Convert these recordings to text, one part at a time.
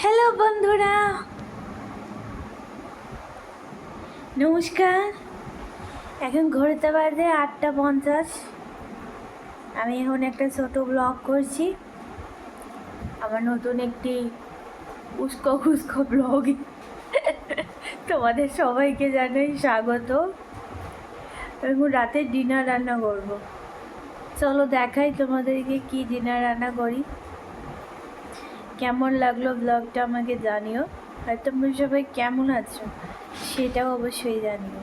Hello বন্ধুরা। নমস্কার। এখন ঘুরতে বাজে আটটা পঞ্চাশ। আমি এখন একটা ছোট ব্লগ করছি। আমার নতুন একটি উস্কো খুস্কো ব্লগ তোমাদের সবাইকে জানাই স্বাগত। এখন রাতে ডিনার রান্না করব। চলো দেখাই তোমাদেরকে কি ডিনার রান্না করি। কেমন লাগল ব্লগটা আমাকে জানিও। আর তোমরা সবাই কেমন আছো, সেটাও অবশ্যই জানিও।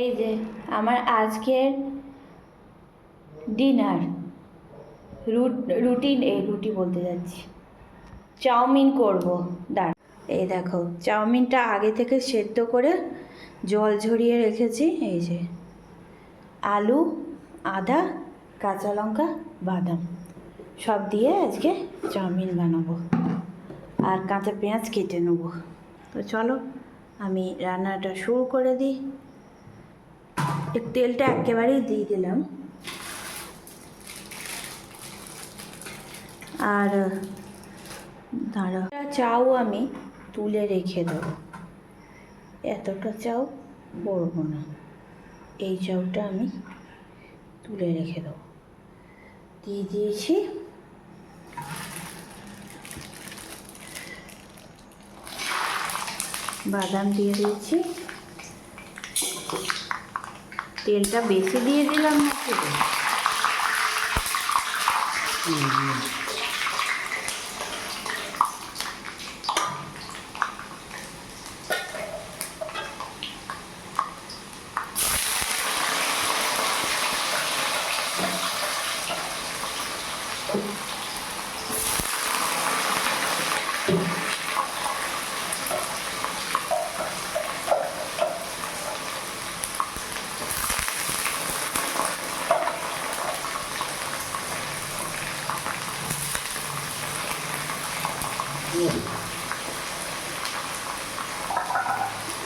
এই যে, আমার আজকের ডিনার রুটিন এই রুটি বলতে যাচ্ছি। চাউমিন করব, দাঁড়। এই দেখো, চাউমিনটা আগে থেকে সেদ্ধ করে জল ঝরিয়ে রেখেছি, এই যে। আলু, আদা, কাঁচা লঙ্কা, বাদাম। সব দিয়ে আজকে চাউমিন বানাবো আর কাঁচা পেঁয়াজ কেটে নেব। তো চলো, আমি রান্নাটা শুরু করে দিই। তেলটা একেবারেই দিয়ে দিলাম। আর, দাঁড়া চাও আমি তুলে রেখে দেবো। এতটা চাও করব না। এই চাউটা আমি তুলে রেখে দেবো। দিয়ে দিয়েছি বাদাম দিয়ে দিয়েছি। তেলটা বেশি দিয়ে দিলাম। নাকি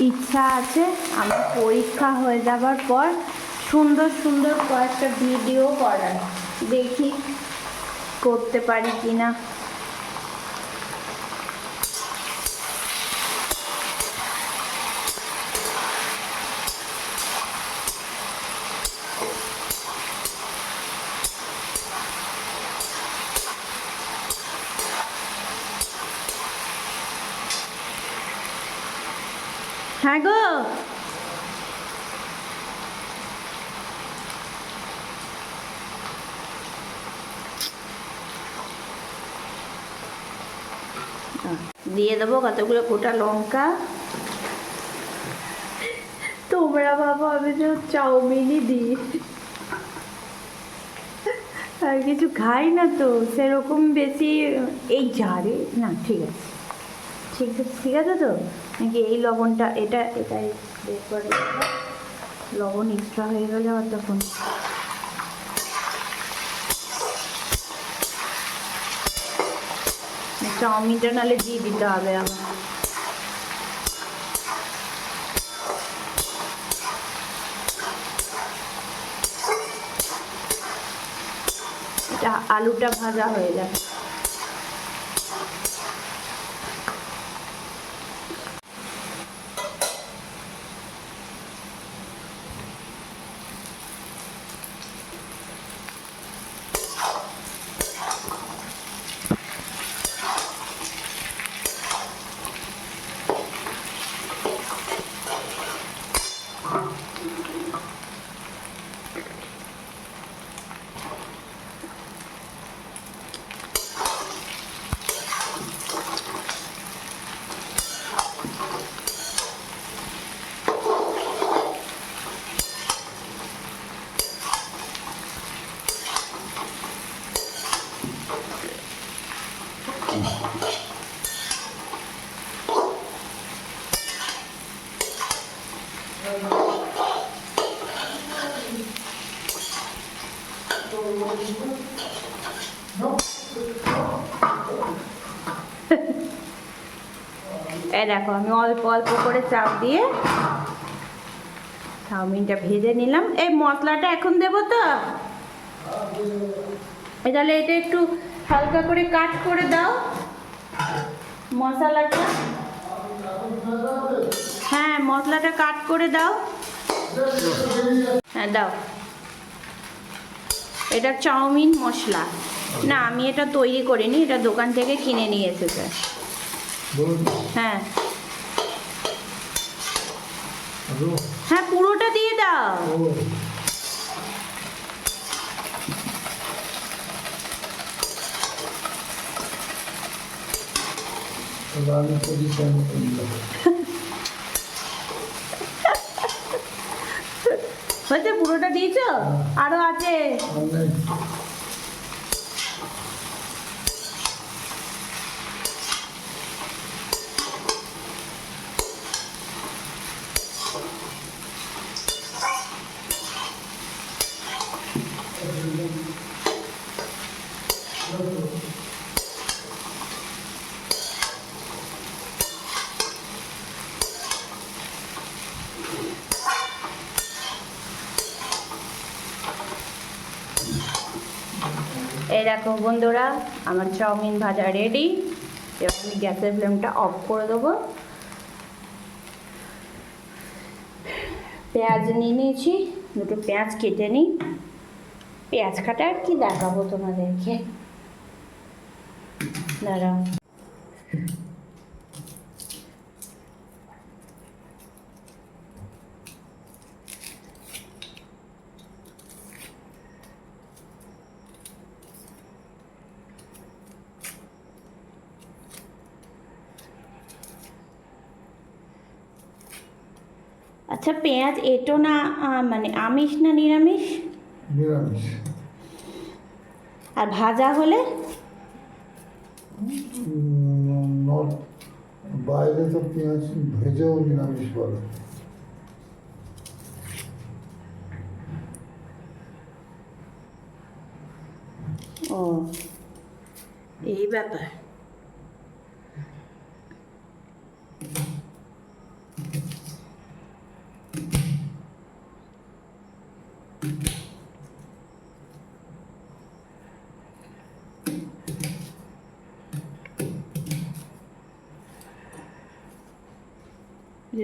ইচ্ছা আছে, আমার পরীক্ষা হয়ে যাবার পর সুন্দর সুন্দর কয়েকটা ভিডিও করার। দেখি করতে পারি কি না হ্যাঁ গো। দিয়ে দেবো কতগুলো গোটা লঙ্কা। তোমরা বাবা আমি যে চাউমিনই দিই। আর কিছু খাই না তো, সেরকম বেশি, এই ঝাড়ে না, ঠিক আছে। ঠিক আছে ঠিক আছে তো? নাকি এই লবণটা, এটা এটাই বের লবণ এক্সট্রা হয়ে গেলে আবার তখন চাউমিনটা নাহলে দিয়ে দিতে হবে এটা আলুটা ভাজা হয়ে যায় এই দেখো, আমি অল্প অল্প করে চাপ দিয়ে চাউমিনটা ভেজে নিলাম। এই মশলাটা এখন দেবো তো? তাহলে এটা একটু হালকা করে কাট করে দাও। মশলাটা। হ্যাঁ মশলাটা কাট করে দাও। হ্যাঁ দাও। এটা চাউমিন মশলা। না আমি এটা তৈরি করিনি এটা দোকান থেকে কিনে নিয়ে এসেছে। হ্যাঁ। হ্যাঁ পুরোটা দিয়ে দাও। আমি পজিশন মতো নিলাম হয়েছে পুরোটা দিয়েছ? আরও আছে। এই দেখো বন্ধুরা, আমার চাউমিন ভাজা রেডি এবার আমি গ্যাসের ফ্লেমটা অফ করে দেবো। পেঁয়াজ নিয়ে নিয়েছি, দুটো পেঁয়াজ কেটে নিই। পেঁয়াজ কাটা আর কি দেখাবো তোমাদেরকে। দাঁড়াও। আচ্ছা পেঁয়াজ এটো না মানে আমিষ না নিরামিষ? নিরামিষ। আর ভাজা হলে? বাইরে তো পেঁয়াজ ভেজেও নিরামিষ বলে। ও এই ব্যাপার।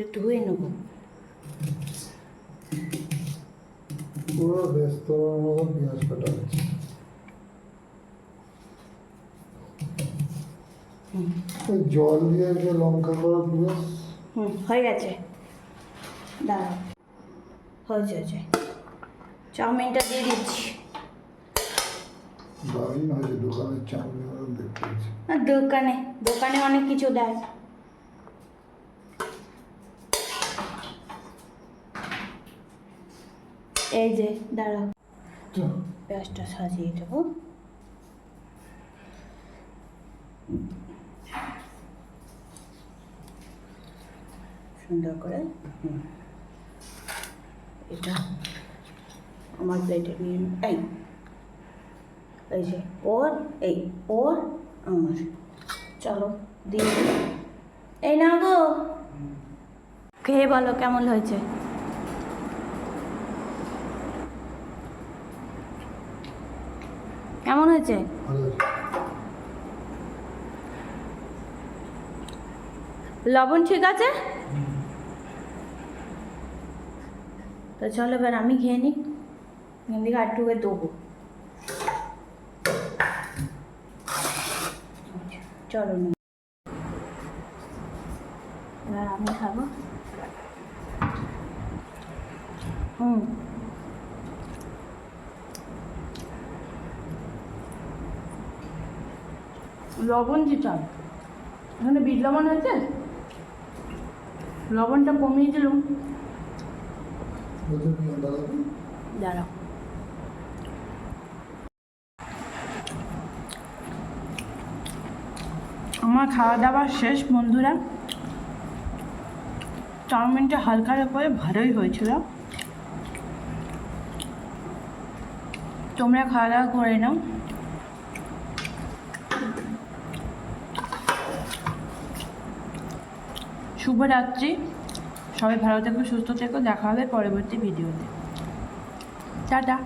এটা ধুয়ে নেব। পুরো রেস্তোরাঁর মতো পেঁয়াজ কাটা হচ্ছে। জল দিয়ে যে লঙ্কা করা হুম হয়ে গেছে। দাঁড়াও হয়েছে হয়েছে। চাউমিনটা দিয়ে দিচ্ছি। দারুণ হয়েছে দোকানের চাউমিন দেখতে আর দোকানে দোকানে অনেক কিছু দেয়। এই যে দাঁড়াও। পেঁয়াজটা সাজিয়ে দেবো। সুন্দর করে। এটা আমার প্লেটে নিয়ে এই। এই যে ওর এই ওর আমার। চলো দিয়ে এই না গো। খেয়ে বলো কেমন হয়েছে? কেমন হয়েছে? লবণ ঠিক আছে? তো চলো এবার আমি খেয়ে নিই। এখান থেকে আর টুকে দেবো। চলো এবার আমি খাব। হুম। লবণ দিতে হবে এখানে বিট লবণ আছে লবণটা কমিয়ে দিলাম। দাঁড়াও। আমার খাওয়া দাওয়া শেষ, বন্ধুরা। চাউমিনটা হালকা করে ভালোই হয়েছিল। তোমরা খাওয়া দাওয়া করে নাও। শুভরাত্রি। সবাই ভালো থেকো সুস্থ থেকো দেখা হবে পরবর্তী ভিডিওতে। টাটা।